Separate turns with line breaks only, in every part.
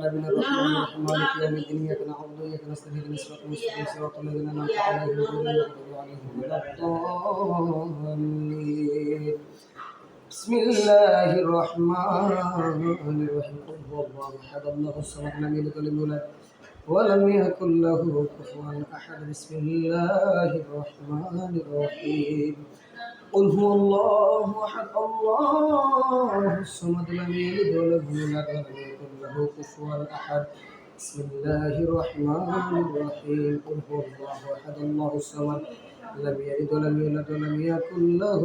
العالمين الرحمن الرحيم مالك يوم الدين إياك نعبد وإياك نستعين اهدنا الصراط المستقيم صراط الذين أنعمت عليهم غير المغضوب عليهم ولا الضالين. بسم الله الرحمن الرحيم. قل هو الله أحد الله الصمد لم يلد ولم يولد ولم يكن له كفوا أحد. بسم الله الرحمن الرحيم. قل هو الله احد الله الصمد لم يلد ولم يولد ولم يكن له كفوا احد بسم الله الرحمن الرحيم قل هو الله احد الله الصمد لم يلد ولم يولد ولم يكن له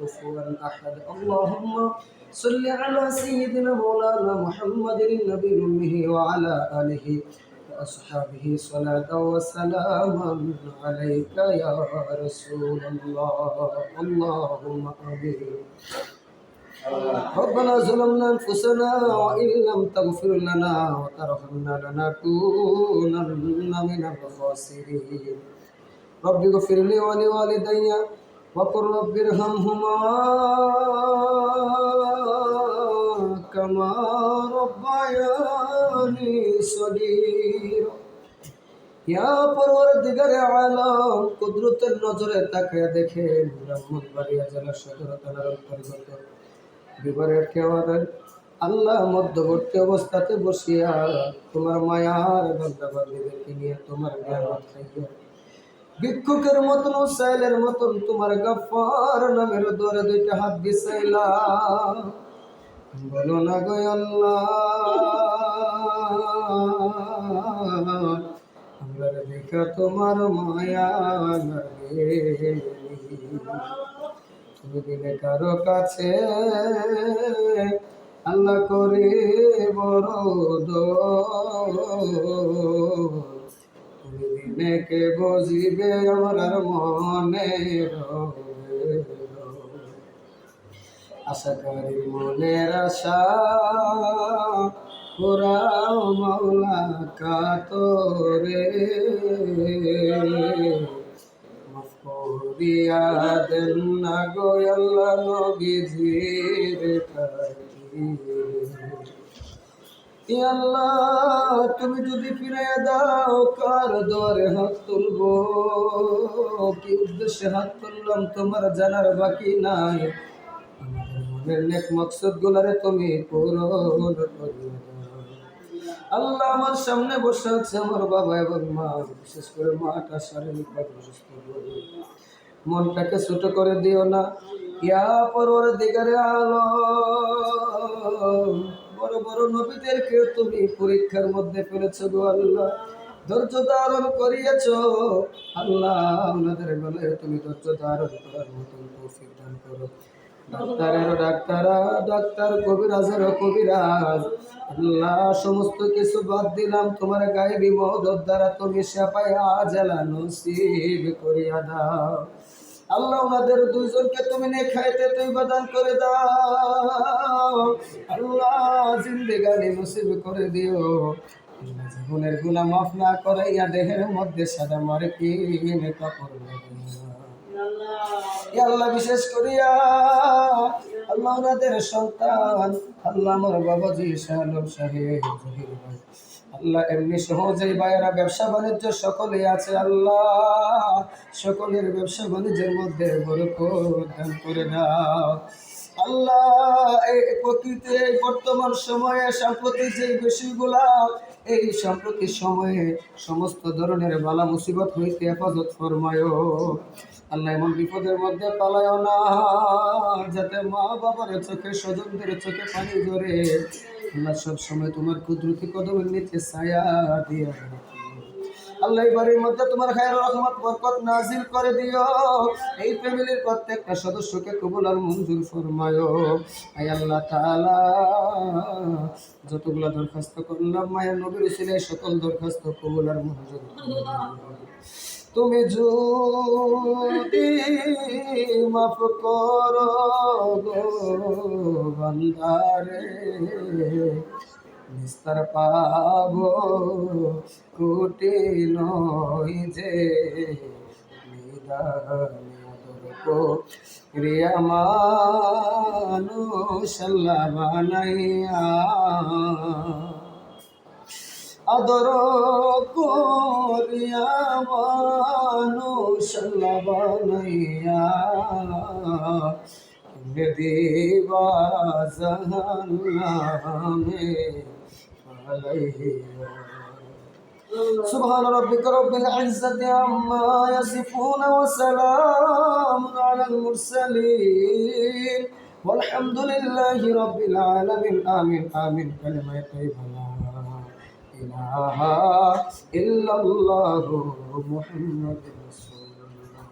كفوا احد اللهم صل على سيدنا مولانا محمد النبي الامه وعلى اله وأصحابه صلاة وسلاما عليك يا رسول الله. اللهم آمين. ربنا ظلمنا أنفسنا وإن لم تغفر لنا وترحمنا لنكونن من الخاسرين. رب اغفر لي ولوالدي وقل رب ارحمهما. كما ربياني صغيرا ইয়া পরওয়ারদিগার আলম কুদরতের নজরে তাকায় দেখে ব্রাহ্মণবাড়িয়া জেলা সদর থানার অন্তর্গত বিবরের কেওয়ারের আল্লাহ মধ্যবর্তী অবস্থাতে বসিয়া তোমার মায়ার বান্দাবান্দিদেরকে নিয়ে তোমার জ্ঞান খাইয়া ভিক্ষুকের মতন সাইলের মতন তোমার গাফার নামের দরে দুইটা হাত বিছাইলাম বলো না গো আল্লাহ, আমরা তোমার মায়া লাগে। তুমি দিলে কারও কাছে আল্লাহ করে বড় তুমি দিনে কে বজিবে আমার মনে আশাকারী মনের আশা। পুরাও মাওলা কাতরে। করিয়া দেন না গো আল্লাহ নবীজির আল্লাহ, তুমি যদি ফিরে দাও, কার দরে হাত তুলবো? কি উদ্দেশ্যে হাত তুললাম, তোমার জানার বাকি নাই। নেক মকসদ গুলারে তুমি পূরণ আল্লাহ আমার সামনে বসে আছে, আমার বাবা এবং মা, বিশেষ করে মাটা শারীরিকভাবে অসুস্থ মনটাকে ছোট করে দিও না, ইয়া পরওয়ার দিগারে আলো। বড় বড় নবীদেরকে তুমি পরীক্ষার মধ্যে ফেলেছো গো আল্লাহ, ধৈর্য ধারণ করিয়েছ। আল্লাহ ওনাদের বেলায় তুমি ধৈর্য ধারণ করার মতন তৌফিক দান করো। ডাক্তারের ডাক্তারা, ডাক্তার কবিরাজের কবিরাজ। আল্লাহ সমস্ত কিছু বাদ দিলাম, তোমার গায়ে মদত দ্বারা তুমি সেপায়া জেলা নসিব করিয়া দাও। আল্লাহ ওনাদের দুইজনকে তুমি নে খাইতে তুই বাদান করে দাও। আল্লাহ জিন্দেগানি নসিব করে দিও। জীবনের গুণা মাফ না করাইয়া দেহের মধ্যে সাদা মারে কি কাপড় আল্লাহ। বিশেষ করিয়া আল্লাহ ওনাদের সন্তান। আল্লাহ আমার বাবাজি সাহেব সাহেব আল্লাহ এমনি সহজেই বাইরা ব্যবসা বাণিজ্য সকলে আছে, আল্লাহ। সকলের ব্যবসা বাণিজ্যের মধ্যে বরকত করে দাও। আল্লাহ, এই প্রকৃতি বর্তমান সময়ে সাম্প্রতিক যে বিষয়গুলা, এই সাম্প্রতিক সময়ে সমস্ত ধরনের বালা মুসিবত হইতে হেফাজত ফরমায় আল্লাহ এমন বিপদের মধ্যে পালায় না, যাতে মা বাবার চোখে, স্বজনদের চোখে পানি ধরে আল্লাহ সব সময় তোমার কুদরতি কদমের নিচে ছায়া দিয়ে। আল্লাহ বাড়ির মধ্যে তোমার খায়ের রহমত, বরকত নাজিল করে দিও। এই ফ্যামিলির প্রত্যেকটা সদস্যকে কবুল আর মঞ্জুর ফরমায়। আয় আল্লাহ তাআলা, যতগুলা দরখাস্ত করলাম, মায়ের নবীর ছিল সকল দরখাস্ত কবুল আর মঞ্জুর তুমি যদি মাফ করো গো বান্দারে নিস্তার পাব, কোটি নই যে রিয়া মানুষ আল্লাহ বানাইয়া আদর করিয়া মানুষ বানাইয়া দেবা ফালাইয়া سبحان ربك رب العزة عما يصفون وسلام على المرسلين والحمد لله رب العالمين آمين آمين كلمة طيبة لا إله إلا الله محمد رسول الله